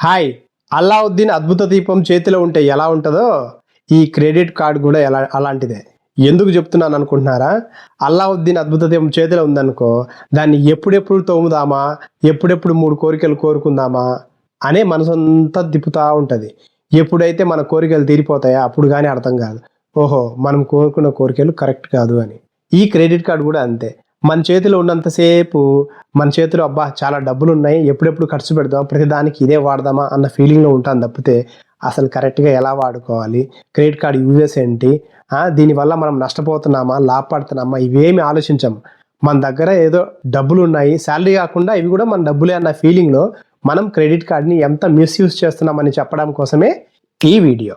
Hi Alauddin అద్భుత దీపం చేతిలో ఉంటే ఎలా ఉంటుందో ఈ క్రెడిట్ కార్డు కూడా ఎలా అలాంటిదే. ఎందుకు చెప్తున్నాను అనుకుంటున్నారా? అల్లావుద్దీన్ అద్భుత దీపం చేతిలో ఉందనుకో దాన్ని ఎప్పుడెప్పుడు తోముదామా? ఎప్పుడెప్పుడు మూడు కోరికలు కోరుకుందామా? అనే మనసంతా తిప్పుతూ ఉంటుంది. ఎప్పుడైతే మన కోరికలు తీరిపోతాయో అప్పుడు కానీ అర్థం కాదు. ఓహో మనం కోరుకున్న కోరికలు కరెక్ట్ కాదు అని. ఈ క్రెడిట్ కార్డు కూడా అంతే. మన చేతిలో ఉన్నంతసేపు మన చేతిలో అబ్బా చాలా డబ్బులు ఉన్నాయి ఎప్పుడెప్పుడు ఖర్చు పెడదాం ప్రతిదానికి ఇదే వాడదామా అన్న ఫీలింగ్లో ఉంటాను తప్పితే అసలు కరెక్ట్గా ఎలా వాడుకోవాలి? క్రెడిట్ కార్డు యూజెస్ ఏంటి? దీనివల్ల మనం నష్టపోతున్నామా లాభపడుతున్నామా ఇవేమి ఆలోచించాం. మన దగ్గర ఏదో డబ్బులు ఉన్నాయి శాలరీ కాకుండా ఇవి కూడా మన డబ్బులే అన్న ఫీలింగ్లో మనం క్రెడిట్ కార్డ్ని ఎంత మిస్యూజ్ చేస్తున్నామని చెప్పడం కోసమే ఈ వీడియో.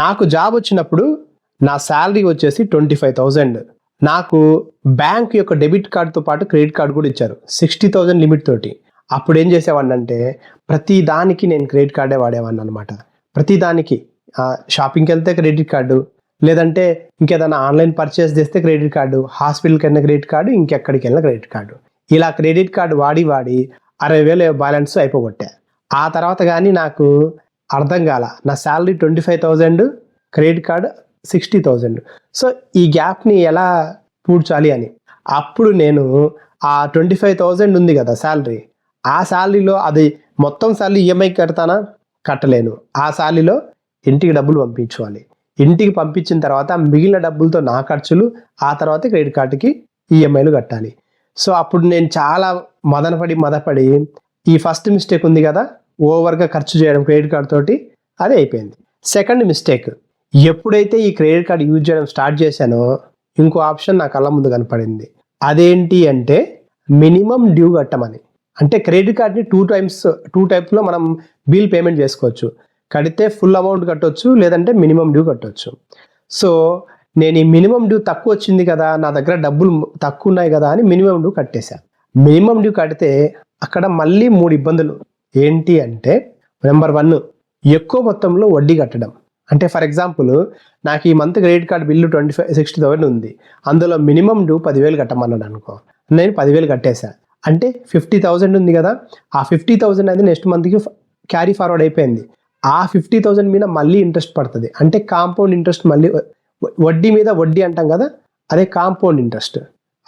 నాకు జాబ్ వచ్చినప్పుడు నా శాలరీ వచ్చేసి ట్వంటీ ఫైవ్ థౌజండ్ నాకు బ్యాంక్ యొక్క డెబిట్ కార్డుతో పాటు క్రెడిట్ కార్డు కూడా ఇచ్చారు సిక్స్టీ థౌజండ్ లిమిట్ తోటి. అప్పుడు ఏం చేసేవాడిని అంటే ప్రతి దానికి నేను క్రెడిట్ కార్డే వాడేవాడిని అనమాట ప్రతి దానికి షాపింగ్కి వెళ్తే క్రెడిట్ కార్డు లేదంటే ఇంకేదైనా ఆన్లైన్ పర్చేస్ చేస్తే క్రెడిట్ కార్డు హాస్పిటల్కి వెళ్ళిన క్రెడిట్ కార్డు ఇంకెక్కడికి వెళ్ళిన క్రెడిట్ కార్డు ఇలా క్రెడిట్ కార్డు వాడి వాడి అరవై వేలు బ్యాలెన్స్ అయిపోగొట్టా. ఆ తర్వాత కానీ నాకు అర్థం కాల. నా salary twenty five thousand credit card sixty thousand so ఈ గ్యాప్ని ఎలా పూడ్చాలి అని? అప్పుడు నేను ఆ ట్వంటీ ఫైవ్ థౌజండ్ ఉంది కదా శాలరీ ఆ శాలరీలో అది మొత్తం శాలరీ ఈఎంఐ కడతానా? కట్టలేను. ఆ శాలరీలో ఇంటికి డబ్బులు పంపించుకోవాలి. ఇంటికి పంపించిన తర్వాత మిగిలిన డబ్బులతో నా ఖర్చులు ఆ తర్వాత క్రెడిట్ కార్డుకి ఈఎంఐలు కట్టాలి. సో అప్పుడు నేను చాలా మదనపడి మదపడి ఈ ఫస్ట్ మిస్టేక్ ఉంది కదా? ఓవర్గా ఖర్చు చేయడం క్రెడిట్ కార్డ్ తోటి అది అయిపోయింది. సెకండ్ మిస్టేక్ ఎప్పుడైతే ఈ క్రెడిట్ కార్డ్ యూజ్ చేయడం స్టార్ట్ చేశానో ఇంకో ఆప్షన్ నా కళ్ళ ముందు కనపడింది. అదేంటి అంటే మినిమం డ్యూ కట్టమని. అంటే క్రెడిట్ కార్డ్ని టూ టైమ్స్ టూ టైప్లో మనం బిల్ పేమెంట్ చేసుకోవచ్చు. కడితే ఫుల్ అమౌంట్ కట్టొచ్చు లేదంటే మినిమం డ్యూ కట్టొచ్చు. సో నేను ఈ మినిమం డ్యూ తక్కువ వచ్చింది కదా నా దగ్గర డబ్బులు తక్కువ ఉన్నాయి కదా అని మినిమం డ్యూ కట్టేశాను మినిమం డ్యూ కడితే అక్కడ మళ్ళీ మూడు ఇబ్బందులు. ఏంటి అంటే నెంబర్ వన్ ఎక్కువ మొత్తంలో వడ్డీ కట్టడం. అంటే ఫర్ ఎగ్జాంపుల్ నాకు ఈ month credit card bill twenty five sixty thousand ఉంది. అందులో మినిమం డూ పదివేలు కట్టమన్నాడు అనుకో. నేను పదివేలు కట్టేశా. అంటే ఫిఫ్టీ థౌసండ్ ఉంది కదా. ఆ ఫిఫ్టీ థౌసండ్ అనేది నెక్స్ట్ మంత్కి క్యారీ ఫార్వర్డ్ అయిపోయింది. ఆ ఫిఫ్టీ థౌసండ్ మీద మళ్ళీ ఇంట్రెస్ట్ పడుతుంది. అంటే కాంపౌండ్ ఇంట్రెస్ట్ మళ్ళీ వడ్డీ మీద వడ్డీ అంటాం కదా. అదే కాంపౌండ్ ఇంట్రెస్ట్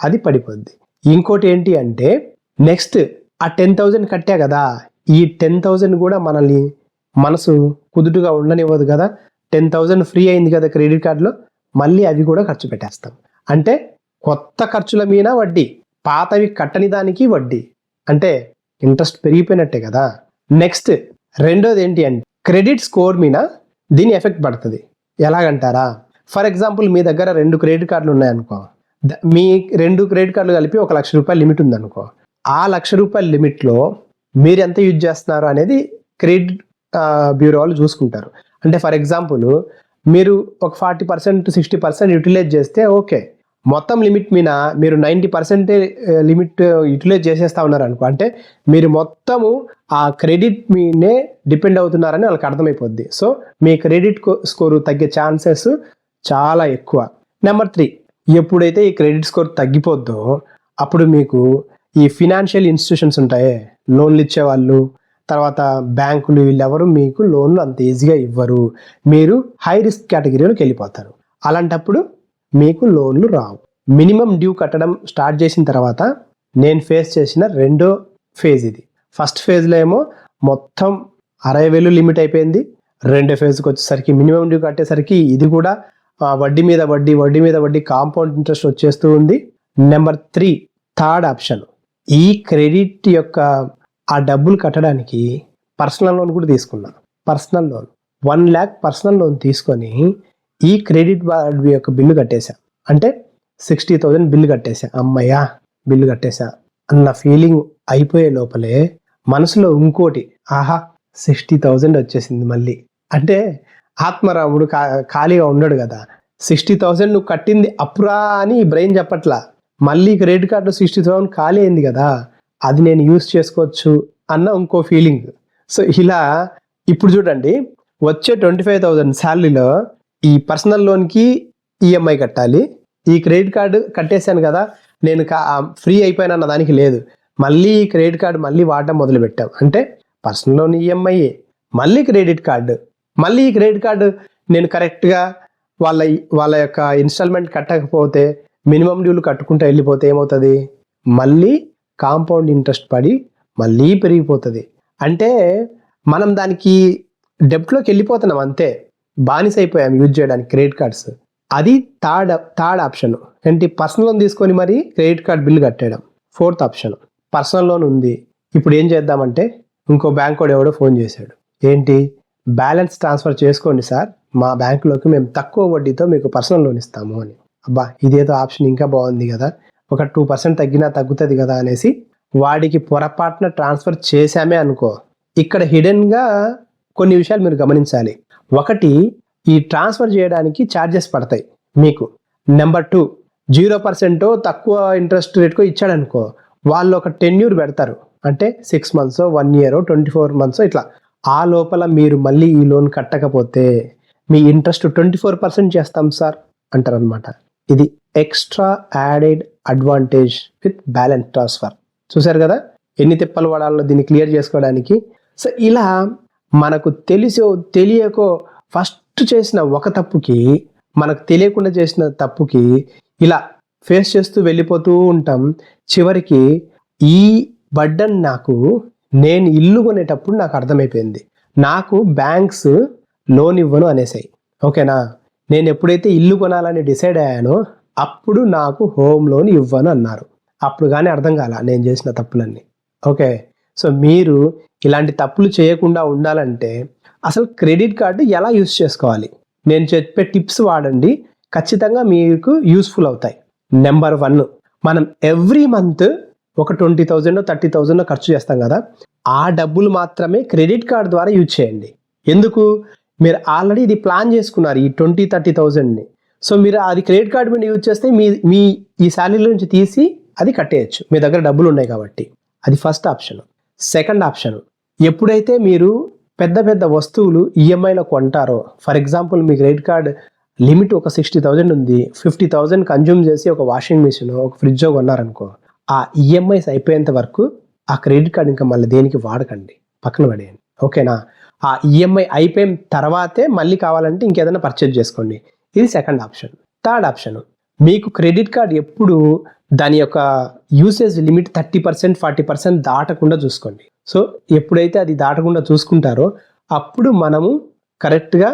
అది పడిపోద్ది. ఇంకోటి ఏంటి అంటే నెక్స్ట్ ఆ టెన్ థౌజండ్ కట్టా కదా. ఈ టెన్ థౌజండ్ కూడా మనల్ని మనసు కుదుటుగా ఉండనివ్వదు కదా. టెన్ థౌజండ్ ఫ్రీ అయింది కదా క్రెడిట్ కార్డులో. మళ్ళీ అవి కూడా ఖర్చు పెట్టేస్తాం. అంటే కొత్త ఖర్చుల మీద వడ్డీ? పాతవి కట్టని దానికి వడ్డీ. అంటే ఇంట్రెస్ట్ పెరిగిపోయినట్టే కదా. నెక్స్ట్ రెండోది ఏంటి అంటే క్రెడిట్ స్కోర్ మీద దీని ఎఫెక్ట్ పడుతుంది. ఎలాగంటారా? ఫర్ ఎగ్జాంపుల్ మీ దగ్గర రెండు క్రెడిట్ కార్డులు ఉన్నాయనుకో. ద- మీ రెండు క్రెడిట్ కార్డులు కలిపి ఒక లక్ష రూపాయల లిమిట్ ఉందనుకో. ఆ లక్ష రూపాయల లిమిట్లో మీరు ఎంత యూజ్ చేస్తున్నారు అనేది క్రెడిట్ బ్యూరో వాళ్ళు చూసుకుంటారు. అంటే ఫర్ ఎగ్జాంపుల్ మీరు ఒక forty percent sixty percent utilise చేస్తే ఓకే. మొత్తం లిమిట్ మీద మీరు నైంటీ పర్సెంటే లిమిట్ యూటిలైజ్ చేసేస్తా ఉన్నారు అనుకో అంటే మీరు మొత్తము ఆ క్రెడిట్ మీనే డిపెండ్ అవుతున్నారని వాళ్ళకి అర్థమైపోద్ది. సో మీ క్రెడిట్ స్కోరు తగ్గే ఛాన్సెస్ చాలా ఎక్కువ. నెంబర్ త్రీ ఎప్పుడైతే ఈ క్రెడిట్ స్కోర్ తగ్గిపోద్దో అప్పుడు మీకు ఈ ఫినాన్షియల్ ఇన్స్టిట్యూషన్స్ ఉంటాయే. లోన్లు ఇచ్చేవాళ్ళు తర్వాత బ్యాంకులు వీళ్ళెవరు మీకు లోన్లు అంత ఈజీగా ఇవ్వరు. మీరు హై రిస్క్ కేటగిరీలోకి వెళ్ళిపోతారు. అలాంటప్పుడు మీకు లోన్లు రావు. మినిమం డ్యూ కట్టడం స్టార్ట్ చేసిన తర్వాత నేను ఫేస్ చేసిన రెండో ఫేజ్ ఇది. ఫస్ట్ ఫేజ్లో ఏమో మొత్తం అరవై వేలు లిమిట్ అయిపోయింది. రెండో ఫేజ్కి వచ్చేసరికి మినిమం డ్యూ కట్టేసరికి ఇది కూడా వడ్డీ మీద వడ్డీ వడ్డీ మీద వడ్డీ కాంపౌండ్ ఇంట్రెస్ట్ వచ్చేస్తూ ఉంది. Number three third option. ఈ క్రెడిట్ యొక్క ఆ డబ్బులు కట్టడానికి పర్సనల్ లోన్ కూడా తీసుకున్నా. Personal loan. One lakh personal loan తీసుకొని ఈ క్రెడిట్ కార్డ్ యొక్క బిల్లు కట్టేశా. అంటే సిక్స్టీ థౌజండ్ బిల్లు కట్టేశా. అమ్మయ్యా బిల్లు కట్టేశా అన్న ఫీలింగ్ అయిపోయే లోపలే మనసులో ఇంకోటి ఆహా సిక్స్టీ థౌజండ్ వచ్చేసింది మళ్ళీ. అంటే ఆత్మరాముడు కా ఖాళీగా ఉండడు కదా. సిక్స్టీ థౌజండ్ నువ్వు కట్టింది అప్పురా అని బ్రెయిన్ చెప్పట్లా. మళ్ళీ క్రెడిట్ కార్డు సిక్స్టీ థౌసండ్ ఖాళీ అయింది కదా అది నేను యూస్ చేసుకోవచ్చు అన్న ఇంకో ఫీలింగ్ సో ఇలా ఇప్పుడు చూడండి వచ్చే ట్వంటీ ఫైవ్ థౌజండ్ శాలరీలో ఈ పర్సనల్ లోన్కి ఈఎంఐ కట్టాలి. ఈ క్రెడిట్ కార్డు కట్టేశాను కదా నేను ఫ్రీ అయిపోయాను అన్న దానికి లేదు. మళ్ళీ ఈ క్రెడిట్ కార్డు మళ్ళీ వాడడం మొదలు పెట్టాం అంటే పర్సనల్ లోన్ ఈఎంఐ మళ్ళీ క్రెడిట్ కార్డు మళ్ళీ ఈ క్రెడిట్ కార్డు నేను కరెక్ట్గా వాళ్ళ వాళ్ళ యొక్క ఇన్స్టాల్మెంట్ కట్టకపోతే మినిమం డ్యూలు కట్టుకుంటూ వెళ్ళిపోతే ఏమవుతుంది? మళ్ళీ కాంపౌండ్ ఇంట్రెస్ట్ పడి మళ్ళీ పెరిగిపోతుంది. అంటే మనం దానికి డెబ్ట్లోకి వెళ్ళిపోతున్నాం అంతే. బానిస అయిపోయాం యూజ్ చేయడానికి క్రెడిట్ కార్డ్స్. అది థర్డ్ థర్డ్ ఆప్షన్. ఏంటి? పర్సనల్ లోన్ తీసుకొని మరి credit card bill కట్టేయడం. Fourth option. Personal loan ఉంది. ఇప్పుడు ఏం చేద్దామంటే ఇంకో బ్యాంక్ వాడు ఎవడో ఫోన్ చేశాడు. ఏంటి? బ్యాలెన్స్ ట్రాన్స్ఫర్ చేసుకోండి సార్. మా బ్యాంకులోకి మేము తక్కువ వడ్డీతో మీకు పర్సనల్ లోన్ ఇస్తాము అని. అబ్బా ఇదేదో ఆప్షన్ ఇంకా బాగుంది కదా. ఒక టూ పర్సెంట్ తగ్గినా తగ్గుతుంది కదా అనేసి వాడికి పొరపాటున ట్రాన్స్ఫర్ చేశామే అనుకో. ఇక్కడ హిడెన్గా కొన్ని విషయాలు మీరు గమనించాలి. ఒకటి ఈ ట్రాన్స్ఫర్ చేయడానికి ఛార్జెస్ పడతాయి మీకు. నెంబర్ టూ జీరో పర్సెంట్ తక్కువ ఇంట్రెస్ట్ రేట్కో ఇచ్చాడనుకో వాళ్ళు ఒక టెన్యూర్ పెడతారు. అంటే six months one year twenty four months ఇట్లా. ఆ లోపల మీరు మళ్ళీ ఈ లోన్ కట్టకపోతే మీ ఇంట్రెస్ట్ ట్వంటీ ఫోర్ పర్సెంట్ చేస్తాం సార్ అంటారనమాట ఇది extra added advantage with balance transfer చూసారు కదా? ఎన్ని తిప్పలు పడాలో దీన్ని క్లియర్ చేసుకోవడానికి. సో ఇలా మనకు తెలిసో తెలియకో ఫస్ట్ చేసిన ఒక తప్పుకి మనకు తెలియకుండా చేసిన తప్పుకి ఇలా ఫేస్ చేస్తూ వెళ్ళిపోతూ ఉంటాం. చివరికి ఈ బడ్డన్ నాకు నేను ఇల్లు కొనేటప్పుడు నాకు అర్థమైపోయింది. నాకు బ్యాంక్స్ లోన్ ఇవ్వను అనేసాయి. ఓకేనా? నేను ఎప్పుడైతే ఇల్లు కొనాలని డిసైడ్ అయ్యానో అప్పుడు నాకు హోమ్ లోన్ ఇవ్వను అన్నారు. అప్పుడు కానీ అర్థం కాల నేను చేసిన తప్పులన్నీ. ఓకే? సో మీరు ఇలాంటి తప్పులు చేయకుండా ఉండాలంటే అసలు క్రెడిట్ కార్డు ఎలా యూస్ చేసుకోవాలి? నేను చెప్పే టిప్స్ వాడండి. ఖచ్చితంగా మీకు యూస్ఫుల్ అవుతాయి. నెంబర్ వన్ మనం ఎవ్రీ మంత్ ఒక ట్వంటీ థౌజండ్ థర్టీ థౌజండ్ ఖర్చు చేస్తాం కదా? ఆ డబ్బులు మాత్రమే క్రెడిట్ కార్డు ద్వారా యూజ్ చేయండి. ఎందుకు? మీరు ఆల్రెడీ ఇది ప్లాన్ చేసుకున్నారు ఈ ట్వంటీ థర్టీ థౌజండ్ని సో మీరు అది క్రెడిట్ కార్డు మీద యూజ్ చేస్తే మీ మీ ఈ శాలరీ నుంచి తీసి అది కట్టేయచ్చు. మీ దగ్గర డబ్బులు ఉన్నాయి కాబట్టి. అది ఫస్ట్ ఆప్షన్ సెకండ్ ఆప్షన్ ఎప్పుడైతే మీరు పెద్ద పెద్ద వస్తువులు ఈఎంఐలో కొంటారో ఫర్ ఎగ్జాంపుల్ మీ క్రెడిట్ కార్డ్ లిమిట్ ఒక సిక్స్టీ థౌజండ్ ఉంది ఫిఫ్టీ థౌజండ్ కన్జ్యూమ్ చేసి ఒక వాషింగ్ మిషన్ ఒక ఫ్రిడ్జ్ కొన్నారనుకో ఆ ఈఎంఐస్ అయిపోయేంత వరకు ఆ క్రెడిట్ కార్డ్ ఇంకా మళ్ళీ దేనికి వాడకండి? పక్కన పడేయండి. ఓకేనా ఆ ఈఎంఐ అయిపోయిన తర్వాతే మళ్ళీ కావాలంటే ఇంకేదైనా పర్చేజ్ చేసుకోండి. ఇది సెకండ్ ఆప్షన్ థర్డ్ ఆప్షన్ మీకు క్రెడిట్ కార్డ్ ఎప్పుడు దాని యొక్క usage limit thirty percent forty percent దాటకుండా చూసుకోండి. సో ఎప్పుడైతే అది దాటకుండా చూసుకుంటారో అప్పుడు మనము కరెక్ట్గా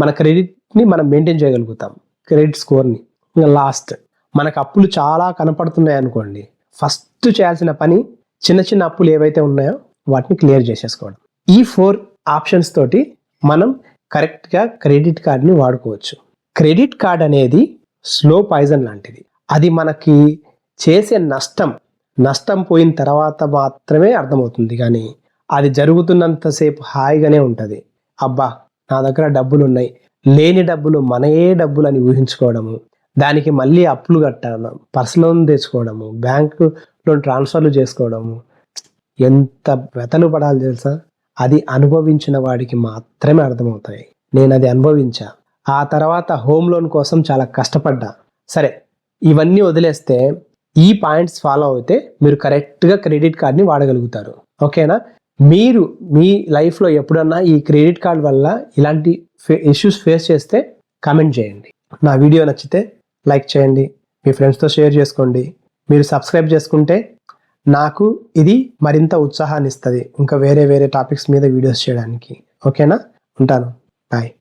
మన క్రెడిట్ని మనం మెయింటైన్ చేయగలుగుతాం. క్రెడిట్ స్కోర్ని ఇంకా లాస్ట్ మనకు అప్పులు చాలా కనపడుతున్నాయి అనుకోండి. ఫస్ట్ చేయాల్సిన పని చిన్న చిన్న అప్పులు ఏవైతే ఉన్నాయో వాటిని క్లియర్ చేసేసుకోవడం. ఈ ఫోర్ ఆప్షన్స్ తోటి మనం కరెక్ట్గా క్రెడిట్ కార్డ్ని వాడుకోవచ్చు. క్రెడిట్ కార్డ్ అనేది స్లో పాయిజన్ లాంటిది. అది మనకి చేసే నష్టం నష్టం పోయిన తర్వాత మాత్రమే అర్థమవుతుంది. కానీ అది జరుగుతున్నంతసేపు హాయిగానే ఉంటుంది. అబ్బా నా దగ్గర డబ్బులు ఉన్నాయి లేని డబ్బులు మనయే డబ్బులు అని ఊహించుకోవడము దానికి మళ్ళీ అప్పులు కట్టడం పర్సనల్ లోన్ తెచ్చుకోవడము బ్యాంకు లోన్ ట్రాన్స్ఫర్లు చేసుకోవడము ఎంత వెతలు పడాలి తెలుసా? అది అనుభవించిన వాడికి మాత్రమే అర్థమవుతాయి. నేను అది అనుభవించా. ఆ తర్వాత హోమ్ లోన్ కోసం చాలా కష్టపడ్డా. సరే ఇవన్నీ వదిలేస్తే ఈ పాయింట్స్ ఫాలో అయితే మీరు కరెక్ట్గా క్రెడిట్ కార్డ్ని వాడగలుగుతారు. ఓకేనా? మీరు మీ లైఫ్లో ఎప్పుడన్నా ఈ క్రెడిట్ కార్డ్ వల్ల ఇలాంటి ఇష్యూస్ ఫేస్ చేస్తే కామెంట్ చేయండి. నా వీడియో నచ్చితే లైక్ చేయండి. మీ ఫ్రెండ్స్తో షేర్ చేసుకోండి. మీరు సబ్స్క్రైబ్ చేసుకుంటే నాకు ఇది మరింత ఉత్సాహాన్ని ఇస్తుంది ఇంకా వేరే వేరే టాపిక్స్ మీద వీడియోస్ చేయడానికి. ఓకేనా ఉంటాను. బాయ్